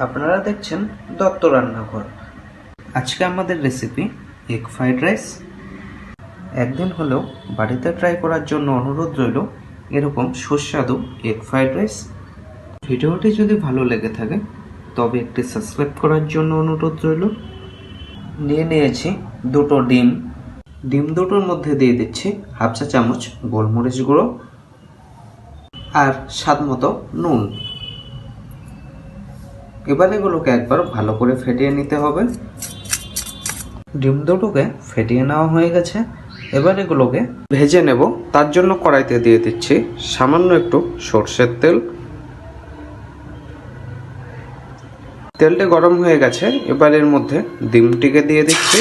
আপনারা দেখছেন দত্ত রান্নাঘর। আজকে আমাদের রেসিপি এগ ফ্রাইড রাইস একদিন হলেও বাড়িতে ট্রাই করার জন্য অনুরোধ রইল, এরকম সুস্বাদু এগ ফ্রাইড রাইস ভিডিওটি যদি ভালো লেগে থাকে, তবে একটি সাবস্ক্রাইব করার জন্য অনুরোধ রইল। নিয়ে নিয়েছি দুটো ডিম। ডিম দুটোর মধ্যে দিয়ে দিচ্ছি হাফ চা চামচ গোলমরিচ গুঁড়ো আর স্বাদ মতো নুন। এবার এগুলোকে একবার ভালো করে ফেটিয়ে নিতে হবে। ডিম দুটোকে ফেটিয়ে নেওয়া হয়ে গেছে। এবার এগুলোকে ভেজে নেব। তার জন্য কড়াইতে দিয়ে দিচ্ছি সামান্য একটু সর্ষের তেল। তেলটা গরম হয়ে গেছে। এবার এর মধ্যে ডিমটিকে দিয়ে দিচ্ছি।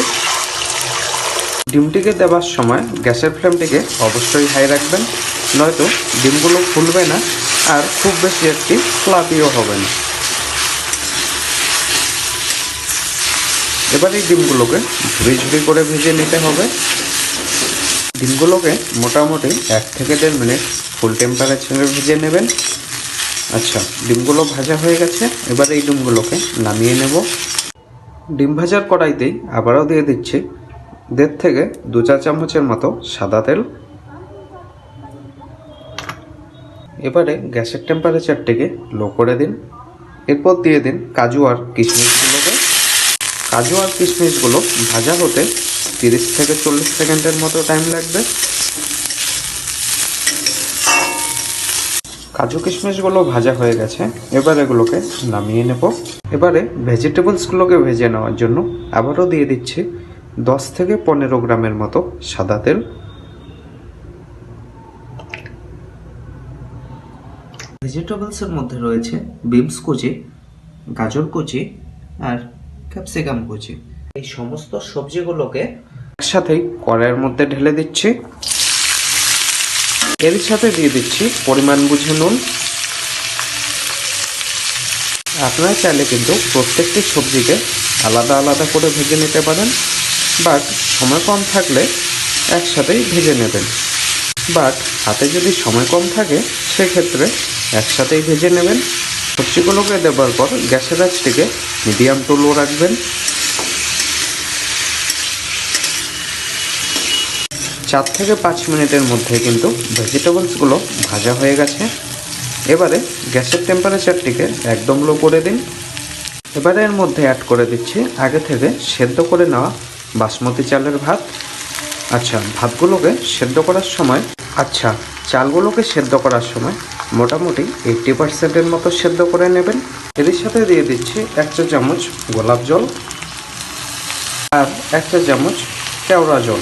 ডিমটিকে দেওয়ার সময় গ্যাসের ফ্লেমটিকে অবশ্যই হাই রাখবেন। নয়তো ডিমগুলো ফুলবে না আর খুব বেশি একটি ফ্লাপিও হবে না। এবার এই ডিমগুলোকে ঝুড়ি ঝুড়ি করে ভেজে নিতে হবে। ডিমগুলোকে মোটামুটি এক থেকে দেড় মিনিট ফুল টেম্পারেচারে ভেজে নেবেন। আচ্ছা ডিমগুলো ভাজা হয়ে গেছে। এবার এই ডিমগুলোকে নামিয়ে নেব। ডিম ভাজার কড়াইতেই আবারও দিয়ে দিচ্ছি দেড় থেকে দু চা চামচের মতো সাদা তেল। এবারে গ্যাসের টেম্পারেচারটিকে লো করে দিন। এরপর দিয়ে দিন কাজু আর কিশমিশগুলোকে। কাজু আর কিশমিশগুলো ভাজা হতে তিরিশ থেকে চল্লিশ সেকেন্ডের মতো টাইম লাগবে। কাজু কিশমিশগুলো ভাজা হয়ে গেছে, এবার এগুলোকে নামিয়ে নেব। এবারে ভেজিটেবলসগুলোকে ভেজে নেওয়ার জন্য আবারও দিয়ে দিচ্ছি দশ থেকে পনেরো গ্রামের মতো সাদা তেল। ভেজিটেবলসের মধ্যে রয়েছে বিমস কুচি, গাজর কুচি আর ক্যাপসিকাম কুচি এই সমস্ত সবজিগুলোকে একসাথেই কড়াইয়ের মধ্যে ঢেলে দিচ্ছি। এর সাথে দিয়ে দিচ্ছি পরিমাণ বুঝে নুন। আপনারা চাইলে কিন্তু প্রত্যেকটি সবজিকে আলাদা আলাদা করে ভেজে নিতে পারেন বাট সময় কম থাকলে একসাথেই ভেজে নেবেন। বাট হাতে যদি সময় কম থাকে সেক্ষেত্রে একসাথেই ভেজে নেবেন। সবজিগুলোকে দেওয়ার পর গ্যাসের আঁচটিকে মিডিয়াম টু লো রাখবেন। চার থেকে পাঁচ মিনিটের মধ্যে কিন্তু ভেজিটেবলসগুলো ভাজা হয়ে গেছে। এবারে গ্যাসের টেম্পারেচারটিকে একদম লো করে দিন। এবারে এর মধ্যে অ্যাড করে দিচ্ছি আগে থেকে সেদ্ধ করে নেওয়া বাসমতি চালের ভাত। আচ্ছা ভাতগুলোকে সেদ্ধ করার সময় আচ্ছা চালগুলোকে সেদ্ধ করার সময় মোটামুটি এইটটি পার্সেন্টের মতো সেদ্ধ করে নেবেন। এর সাথে দিয়ে দিচ্ছি এক চা চামচ গোলাপ জল আর এক চা চামচ কেওড়া জল।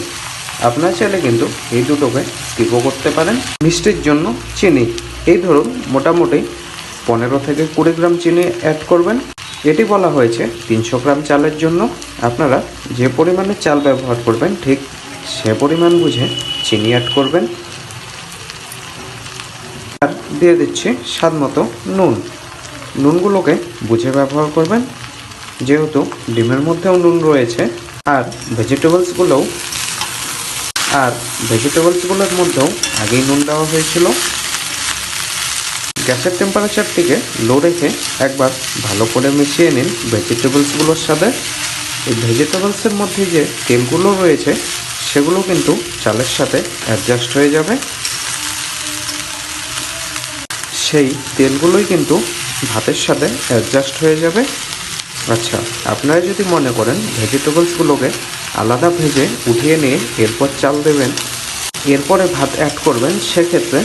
আপনার চাইলে কিন্তু এই দুটোকে স্কিপও করতে পারেন। মিষ্টির জন্য চিনি। এই ধরুন মোটামুটি পনেরো থেকে কুড়ি গ্রাম চিনি অ্যাড করবেন। এটি বলা হয়েছে তিনশো গ্রাম চালের জন্য। আপনারা যে পরিমাণে চাল ব্যবহার করবেন ঠিক সে পরিমাণ বুঝে চিনি অ্যাড করবেন। দিয়ে দিচ্ছি স্বাদ মতো নুন। নুনগুলোকে বুঝে ব্যবহার করবেন। যেহেতু ডিমের মধ্যেও নুন রয়েছে, আর ভেজিটেবলসগুলোও, আর ভেজিটেবলসগুলোর মধ্যেও আগেই নুন দেওয়া হয়েছিল। গ্যাসের টেম্পারেচারটিকে লো রেখে একবার ভালো করে মিশিয়ে নিন ভেজিটেবলসগুলোর সাথে এই ভেজিটেবলসের মধ্যে যে তেলগুলো রয়েছে, সেগুলো কিন্তু চালের সাথে অ্যাডজাস্ট হয়ে যাবে। সেই তেলগুলোই কিন্তু ভাতের সাথে অ্যাডজাস্ট হয়ে যাবে। আচ্ছা আপনারা যদি মনে করেন ভেজিটেবলসগুলোকে আলাদা ভেজে উঠিয়ে নিয়ে এরপর চাল দেবেন, এরপরে ভাত অ্যাড করবেন, সেক্ষেত্রে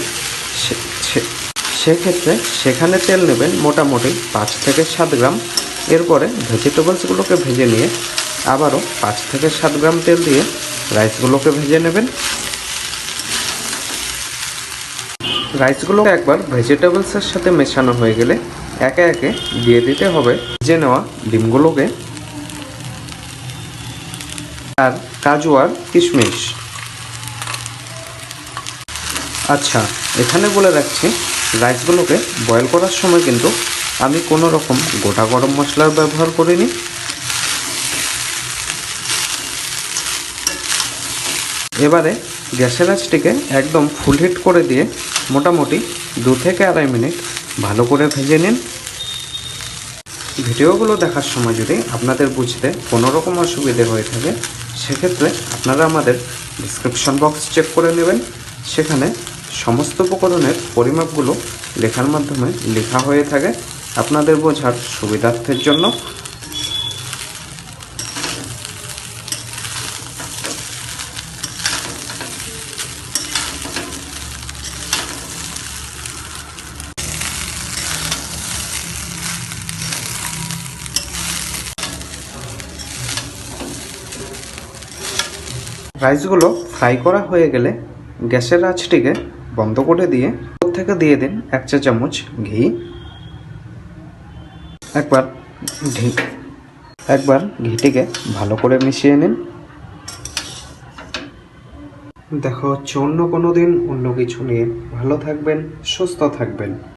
সেক্ষেত্রে সেখানে তেল নেবেন মোটামুটি পাঁচ থেকে সাত গ্রাম। এরপরে ভেজিটেবলসগুলোকে ভেজে নিয়ে আবারও পাঁচ থেকে সাত গ্রাম তেল দিয়ে রাইসগুলোকে ভেজে নেবেন। রাইসগুলো একবার ভেজিটেবলসের সাথে মেশানো হয়ে গেলে একে একে দিয়ে দিতে হবে। ভেজে নেওয়া ডিমগুলোকে আর কাজু আর কিশমিশ। আচ্ছা এখানে বলে রাখছি, রাইসগুলোকে বয়েল করার সময় কিন্তু আমি কোনো রকম গোটা গরম মশলার ব্যবহার করিনি। এবারে গ্যাসের আঁচটিকে একদম ফুল হিট করে দিয়ে মোটামুটি দু থেকে আড়াই মিনিট ভালো করে ভেজে নিন। ভিডিওগুলো দেখার সময় যদি আপনাদের বুঝতে কোনো রকম অসুবিধে হয়ে থাকে, সেক্ষেত্রে আপনারা আমাদের ডিসক্রিপশন বক্স চেক করে নেবেন। সেখানে সমস্ত উপকরণের পরিমাপগুলো লেখার মাধ্যমে লেখা হয়ে থাকে আপনাদের বোঝার সুবিধার্থের জন্য। রাইসগুলো ফ্রাই করা হয়ে গেলে গ্যাসের আঁচটিকে বন্ধ করে দিয়ে থেকে দিয়ে দিন এক চা চামচ ঘি, একবার ঘি, একবার ঘিটিকে ভালো করে মিশিয়ে নিন। দেখা হচ্ছে অন্য কোনো দিন অন্য কিছু নিয়ে ভালো থাকবেন, সুস্থ থাকবেন।